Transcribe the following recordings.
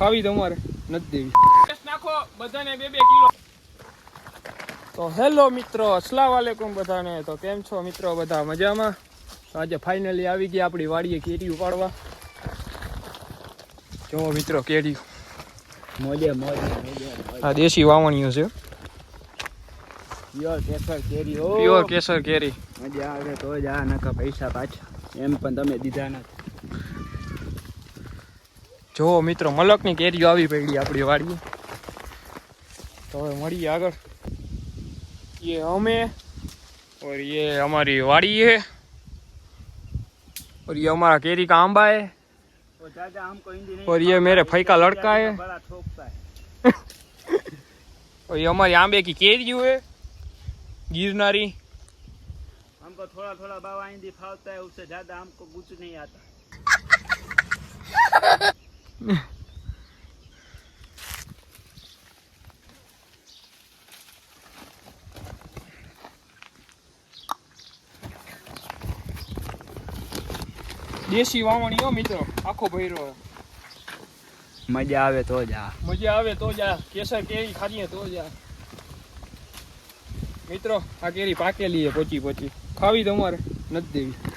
ખાવી તમારે નથી દેવી. નાખો બધાને બે બે કિલો. તો હેલો મિત્રો અસલામ વાલેકુમ બધાને. તો કેમ છો મિત્રો બધા મજામાં? તો આજે ફાઇનલી આવી ગયા આપણી વાડીએ કેરી ઉપાડવા જો મિત્રો કેરી મોજે મોજ મોજે આ દેશી વાવણીઓ છે. પ્યોર કેસર કેરી ઓ. પ્યોર કેસર કેરી. મજા આવે તો જ આ નકા પૈસા પાછા. એમ પણ તમે દીધા નથી. જો મિત્રો મલકની કેરીઓ આવી પડી આપણી વાડીએ તો હવે મળીએ આગળ ये અમે और ये हमारी वाड़ी है और ये हमारा केरी का आंबा है वो चाचा हमको हिंदी नहीं और ये मेरे भाई का लड़का है बड़ा ठोकता है और ये हमारी आंबे की केरी है गिरनारी हमको थोड़ा थोड़ा बाबा हिंदी फावता है उससे ज्यादा हमको कुछ नहीं आता દેશી વાવણી હો મિત્રો. આખો ભૈરો મજા આવે તો જા મજા આવે તો જા કેસર કેરી ખાઈએ તો જા મિત્રો આ કેરી પાકેલી છે પોચી પોચી. ખાવી તમારે નથી દેવી.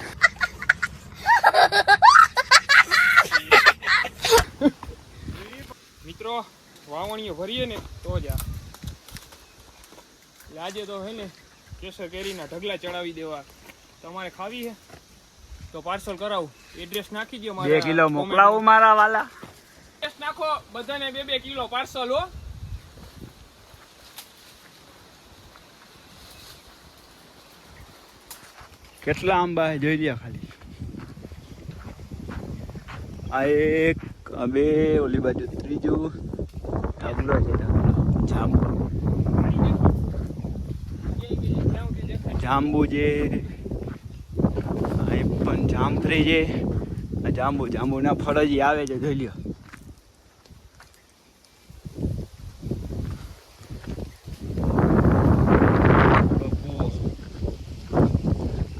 મિત્રો વાવણીઓ ભરીએ ને તો જ આ. એટલે આજે તો હે ને કેસર કેરીના ઢગલા ચડાવી દેવા. તમારે ખાવી છે? તો પાર્સલ કરાવું. એડ્રેસ નાખી દો બે કિલો મોકલાવું મારા વાલા. એડ્રેસ નાખો બધાને બે બે કિલો પાર્સલ હો. કેટલા આંબા જોઈ રહ્યા ખાલી. આ એક આ બે ઓલી બાજુ ત્રીજું ઢગલો છે ઢગલો જાંબુ જાંબુ છે અહીં પણ જામફળી છે. જાંબુ, જાંબુના ફળ જ આવે છે, જોઈ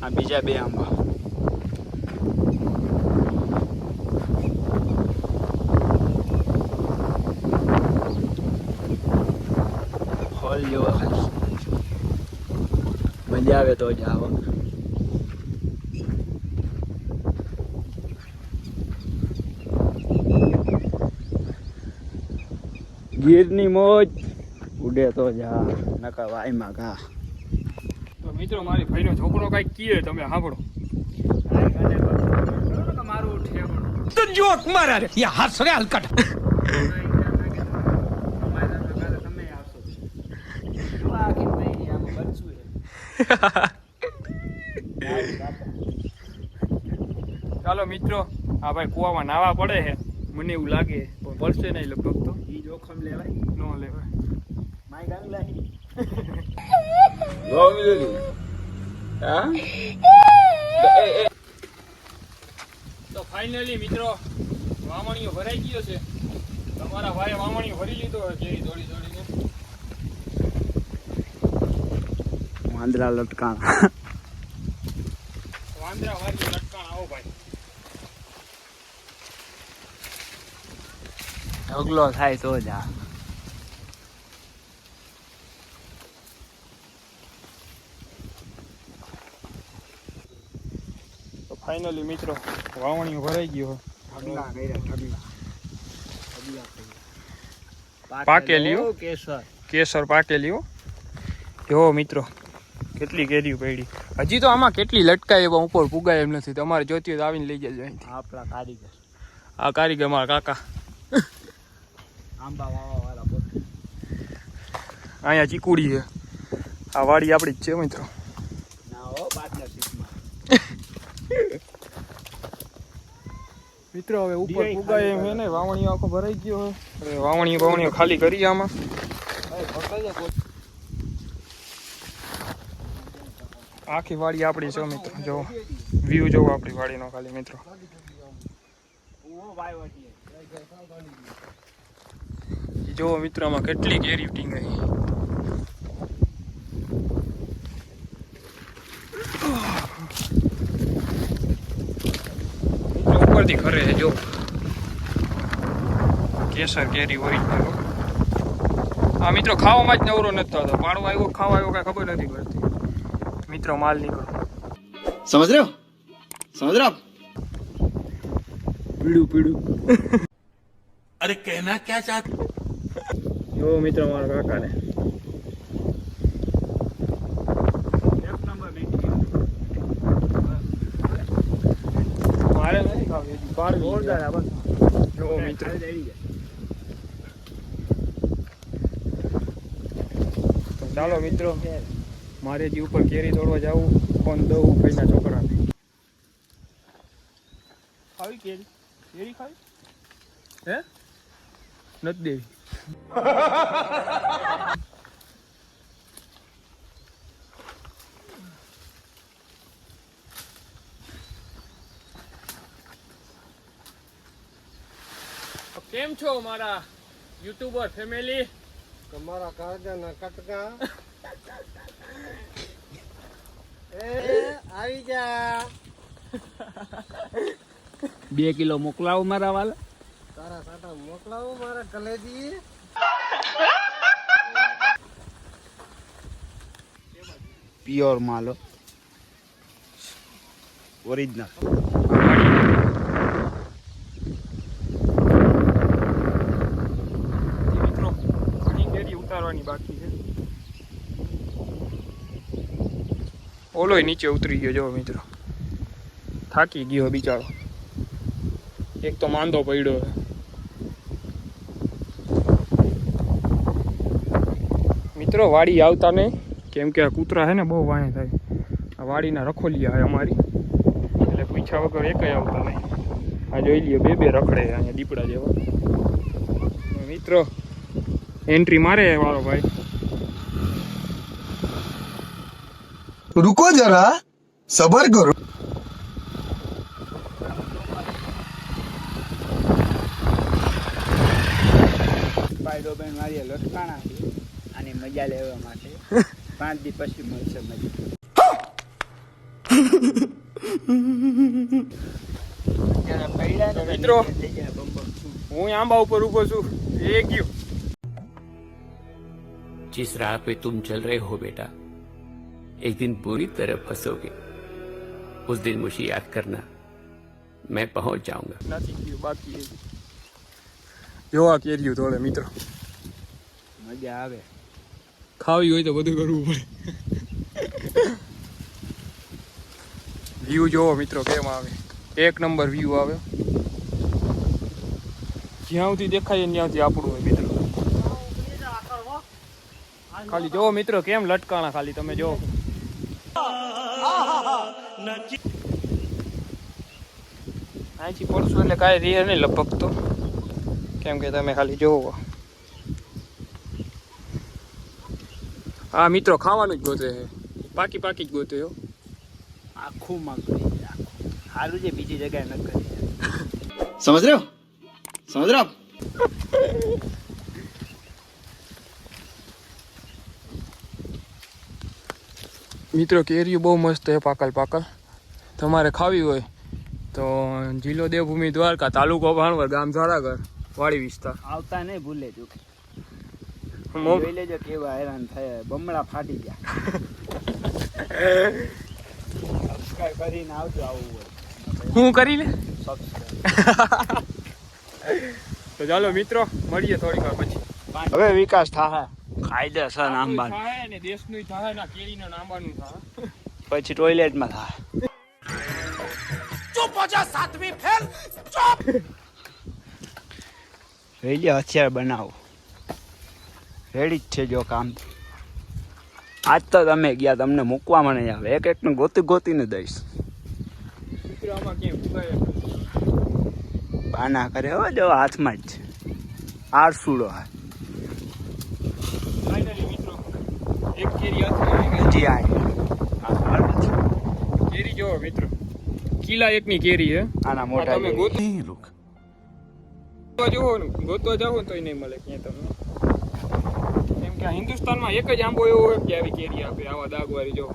આ બીજા બે આંબા. આવે તો જ આવા. ગીરની મોજ ઉડે તો જા નકા વાયમાં ઘા તો મિત્રો મારી ભાઈનો છોકરો કઈ કીએ તમે સાંભળો. મારું ઠેવડો. તો જોક મારા યા હસરે હલકટ ચાલો મિત્રો આ ભાઈ કુવામાં નાવા પડે છે. મને એવું લાગે પણ પડશે નહીં લગભગ તો. ઈ જોખમ લેવાય. ન લેવાય. માય હા? તો ફાઇનલી મિત્રો વાવણીઓ ભરાઈ ગયો છે. તમારા ભાઈ વામણીઓ ભરી લીધો છે કેરી દોડી વાંદરા લટકાણા. વાંદરા વાળી લટકાણ આવો ભાઈ. ઢગલો થાય તો જ આ. ફાઇનલી મિત્રો વાવણીઓ ભરાઈ ગયો ઢગલા કર્યા ઢગલા. પાકેલી કેસર. કેસર પાકેલી હો જો મિત્રો કેટલી કેરીઓ પડી? હજી તો આમાં કેટલી લટકાય એવા ઉપર પુગાય એમ નથી. તમારે જોતી હોય તો આવીને લઈ જજો અહીંથી. આપણા કારીગર. આ કારીગર મારા કાકા. આંબા વાવા વાળા પોતે. અહીંયા ચીકુડી છે. આ વાડી આપણી જ છે મિત્રો. ના હો મિત્રો હવે ઉપર પુગાય એમ છે ને વાવણીઓ આખો ભરાઈ ગયો હવે વાવણીઓ વાવણીઓ ખાલી કરી આમાં. આખી વાડી આપણી છે મિત્રો, જો વ્યૂ જોવો આપણી વાડીનો ખાલી મિત્રો. જોવો મિત્રો, આમાં કેટલી કેરી ટીંગાઈ ઉપરથી ખરે છે, જો. કેસર કેરી ઓરિજિનલ આ મિત્રો ખાવામાં જ નવરો નથી થતો. પાડવા આવ્યો ખાવા આવ્યો કાંઈ ખબર નથી પડતી. મિત્રો માલ નીકળો. સમજ રહ્યો? સમજ રહ્યો? પીડું પીડું. અરે કહેના ક્યાં ચાહત? જો મિત્રો મારા કાકાને. મારે નથી મિત્રો. ચાલો મિત્રો. મારે જે ઉપર કેરી તોડવા જવું પણ દઉં ભાઈના છોકરાને. ખાવી કેરી? કેરી ખાવી? હે? નથી દેવી. તો કેમ છો મારા યુટ્યુબર ફેમિલી? તમારા કાળજાના કટકા. આવી જા. બે કિલો મોકલાવો મારા વાલા. તારા સાટા મોકલાવો મારા કલેજી પ્યોર માલો ઓરિજિનલ મિત્રો ઉતારવાની બાકી છે. ઓલોય નીચે ઉતરી ગયો, જો મિત્રો. થાકી ગયો બિચારો. એક તો માંદો પડ્યો છે મિત્રો, વાડી આવતા નહીં. કેમ કે આ કૂતરા છે ને, બહુ વાંહે થાય. આ વાડીના રખોલિયા છે અમારી. એટલે પૂછ્યા વગર એકય આવતા નહીં. આ જોઈ લ્યો, બે બે રખડે છે અહીંયા દીપડા જેવા. મિત્રો એન્ટ્રી મારે વાળો ભાઈ. रुको जरा सबर करो ફાયદો બેન મારી લટકાણા છે આની મજા લેવા માટે પાંચ દી પછી મળશે મજા તો મિત્રો હું આંબા ઉપર ઊભો છું એ ગયું जिस राह पे तुम चल रहे हो बेटा एक दिन बुरी तरह फंसोगे उस दिन मुझे याद करना मैं पहुंच जाऊंगा નથી ગયું બાકી છે. જોવા કેર્યું થોડે મિત્રો મજા આવે ખાવી હોય તો બધું કરવું પડે વ્યૂ જોવો મિત્રો કેમ આવે એક નંબર વ્યૂ આવે જ્યાં સુધી દેખાય ને ત્યાંથી આપણું હોય મિત્રો ખાલી જોવો મિત્રો કેમ લટકાણા ખાલી તમે જોવો નાચી અહીંથી પડશું એટલે કાંઈ રીએ નહીં લગભગ તો. કેમ કે તમે ખાલી જોવો. હા મિત્રો ખાવાનું જ ગોતે છે પાકી પાકી જ ગોતે હો. આખું માં કરી આખું. સારું છે બીજી જગ્યાએ ન સમજ રહ્યો? સમજ રહ્યો? મિત્રો કેરીઓ બહુ મસ્ત છે પાકલ પાકલ. તમારે ખાવી હોય તો જિલ્લો દેવભૂમિ દ્વારકા તાલુકો ભાણવર ગામ ઝારાગર વાડી વિસ્તાર. આવતા નહીં ભૂલે જો. જોઈ લેજો કેવા હેરાન થયા. બમણા ફાટી ગયા. સબસ્ક્રાઇબ કરીને આવજો આવું હોય. હું કરી લે? તો ચાલો મિત્રો મળીએ થોડીક વાર પછી. હવે વિકાસ થાય કાયદેસર આંબા થાય ને દેશનું થાય ને કેરીના થાય. પછી ટોયલેટમાં થાય ચૂપ હો સાતમી ફેલ. ચૂપ. રેલી હથિયાર બનાવો. રેડી જ છે જો કામ. આજ તો તમે ગયા તમને મૂકવા મને આવે. એક એકને ગોતી ગોતીને દઈશ. બાના કરે હો જો હાથમાં જ આરસુડો હા એક કેરી હજી આ કેરી. જોવો મિત્રો. કિલા એકની કેરી છે. આના મોટા તમે જેવી. ગોતવા જુઓ ને ગોતવા જાઓ ને તોય નહીં મળે ક્યાં તમને. કેમ કે હિન્દુસ્તાનમાં એક જ આંબો એવો હોય કે આવી કેરી આપે આવા દાગવાળી જો.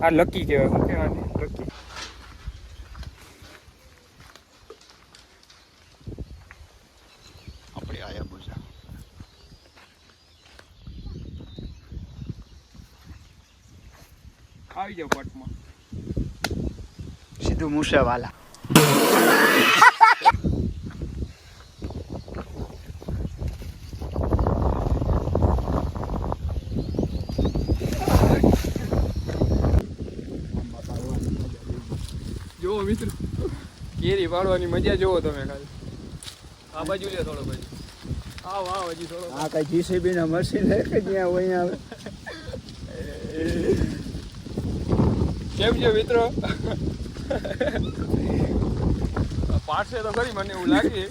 આ લકી કહેવાય શું કહેવાય? લકી. આવી જાવ પટમાં સીધું મૂસેવાલા જુઓ મિત્ર કેરી પાડવાની મજા જુઓ તમે ખાલી. આ બાજુ લે થોડો બાજુ આવ આવ હજી થોડો. આ કઈ જીસીબી ના મશીન હે કે જ્યાં હોય આવે? કેમ છે મિત્રો? પાડશે તો ખરી મને એવું લાગે.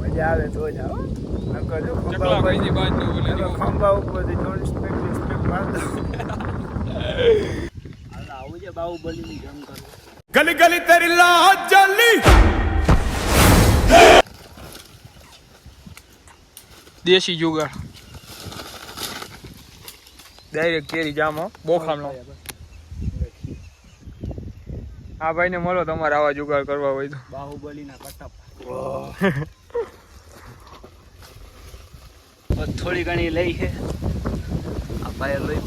મજા આવે તો જ આવો. ગલી ગલી તેરી લાહ જલી દેશી જુગાડ ડાયરેક્ટ કેરી જામો બોખામનો આ ભાઈને મળો તમારે આવા જુગાડ કરવા હોય તો. બાહુબલીના કટપ થોડી ઘણી લઈ છે. આ ભાઈ લઈ.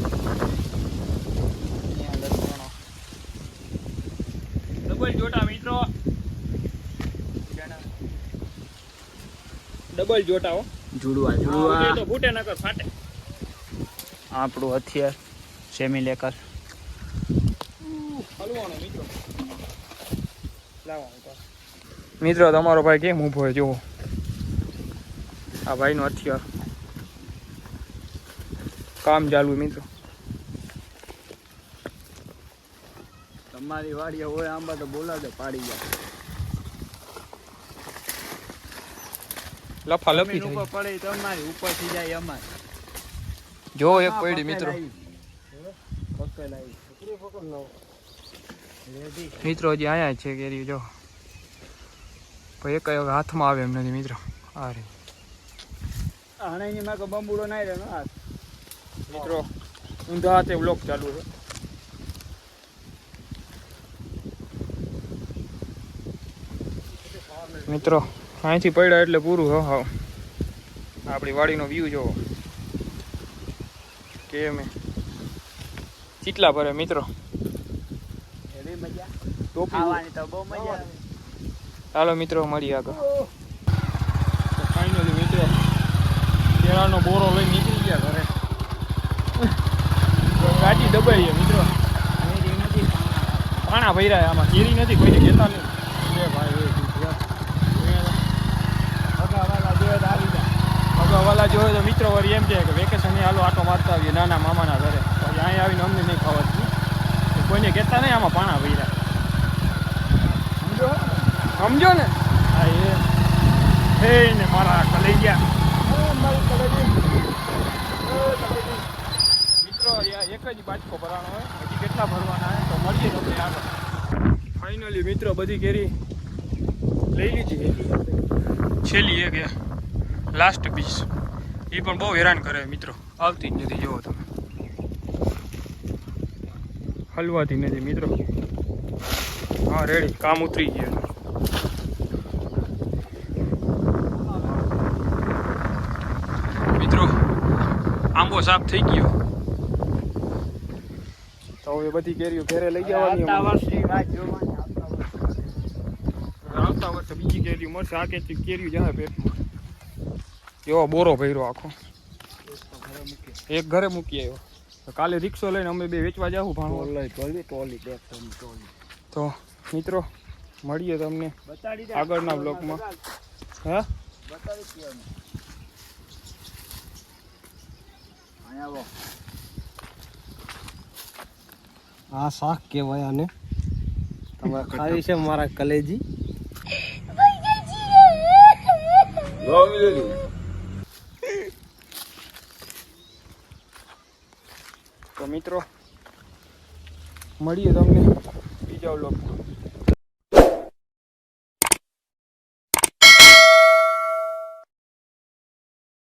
ડબલ જોટા મિત્રો. ડબલ જોટા હો. જુડવા જુડવા. તો ફૂટે નકર ફાટે. આપણું હથિયાર સેમી લેકર મિત્રો તમારો ભાઈ કેમ ઊભો હોય જુઓ. આ ભાઈનો હથિયાર. કામ ચાલુ મિત્રો. તમારી વાડીએ હોય આંબા તો બોલાવજો પાડી જાય. લફા લફી પડે તો ઉપર ઉપરથી જાય અમારે. જો એક પડી મિત્રો. મિત્રો હજી અહીંયા છે કેરી જો. ભાઈ એક હવે હાથમાં આવે એમ નથી મિત્રો. આ રે. આણે માં બંબુડો ના રહ્યો ને હાથ. મિત્રો ઊંધા હાથે બ્લોક ચાલુ છે. મિત્રો અહીંથી પડ્યા એટલે પૂરું હો હાવ આપણી વાડીનો વ્યૂ જોવો. કેમ એ ચીટલા ભરે મિત્રો. એવી ટોપી ખાવાની તો બહુ મજા આવે. ચાલો મિત્રો મળી આગળ. ફાઈનલી મિત્રો કેળાનો બોરો લઈ નીકળી ગયા ઘરે. તો ગાડી દબાઈ છે મિત્રો. નથી પાણા ભર્યા આમાં. કેરી નથી કોઈ કહેતા નહીં. ભાઈ તો વાલા જાય તો મિત્રો વળી એમ કહે કે વેકેશન હાલો આટો મારતા આવીએ નાના મામાના ઘરે. પછી અહીંયા આવીને અમને નહીં ખાવા તો કોઈને કહેતા નહીં આમાં પાણા ભર્યા. સમજો સમજો ને? હા, એ. હે ને મારા કલેજિયા મિત્રો એક જ બાચકો ભરાણો હોય. હજી કેટલા ભરવાના હોય તો મળીએ તમને આગળ. ફાઇનલી મિત્રો બધી કેરી લઈ લીધી. છેલ્લી એક લાસ્ટ પીસ એ પણ બહુ હેરાન કરે મિત્રો. આવતી જ નથી જુઓ તમે. હલવાતી નથી મિત્રો. હા રેડી કામ ઉતરી ગયા. મિત્રો આંબો સાફ થઈ ગયો. તો હવે બધી કેરીઓ ઘેરે લઈ જવાની આવતા વર્ષ બીજી કેરીઓ મળશે. આ કે કેરીઓ જાય એવો બોરો ભર્યો આખો. એક ઘરે મૂકી આવ્યો. તો કાલે રિક્ષો લઈને અમે બે વેચવા જાવું ભાણો ટોલી તો મિત્રો મળીએ તમને આગળના બ્લોકમાં. હે? આ શાક કહેવાય આને. તમે ખાવી છે મારા કલેજી. મિત્રો. મળીએ તમને બીજા બ્લોગમાં